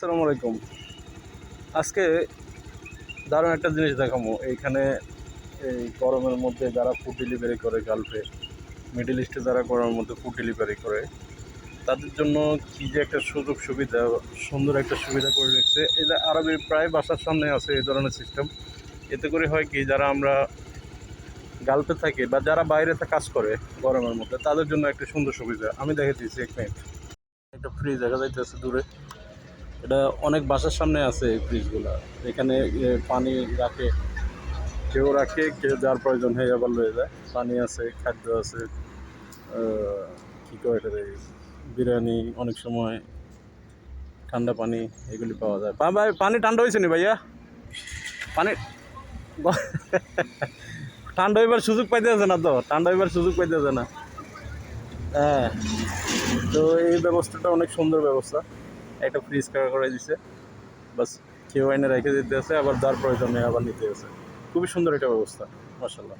আসসালামু আলাইকুম। আজকে দারুণ একটা জিনিস দেখাবো। এইখানে এই গরমের মধ্যে যারা ফুড ডেলিভারি করে গালফে মিডল ইস্টে যারা গরমের মধ্যে ফুড ডেলিভারি করে, তাদের জন্য কী যে একটা সুযোগ সুবিধা, সুন্দর একটা সুবিধা করে রেখেছে। এটা আরবে প্রায় বাসার সামনে আছে এই ধরনের সিস্টেম এতে করে হয় কি, যারা আমরা গালফে থাকি বা যারা বাইরে কাজ করে গরমের মধ্যে, তাদের জন্য একটা সুন্দর সুবিধা। আমি দেখে দিয়েছি এক মিনিট একটা ফ্রিজ দেখা যাইতেছে দূরে। এটা অনেক বাসার সামনে আছে এই ফ্রিজগুলা এখানে পানি রাখে। কেউ রাখে, কেউ যার প্রয়োজন হয় আবার লয়ে যায়। পানি আছে, খাদ্য আছে কী কয় এটা বিরিয়ানি, অনেক সময় ঠান্ডা পানি, এগুলি পাওয়া যায়। ভাই, পানি ঠান্ডা হয়েছে নি ভাইয়া? পানি ঠান্ডা হইবার সুযোগ পাইতে পাইতেছে না তো, ঠান্ডা হইবার সুযোগ পাইতে পাইতেছে না। হ্যাঁ তো এই ব্যবস্থাটা অনেক সুন্দর ব্যবস্থা। একটা ফ্রিজ কাকা করে দিছে। বাস, কেউ এনে রেখে দিতে আছে আবার যার প্রয়োজনে আবার নিতে আছে খুবই সুন্দর একটা ব্যবস্থা মাসাল্লাহ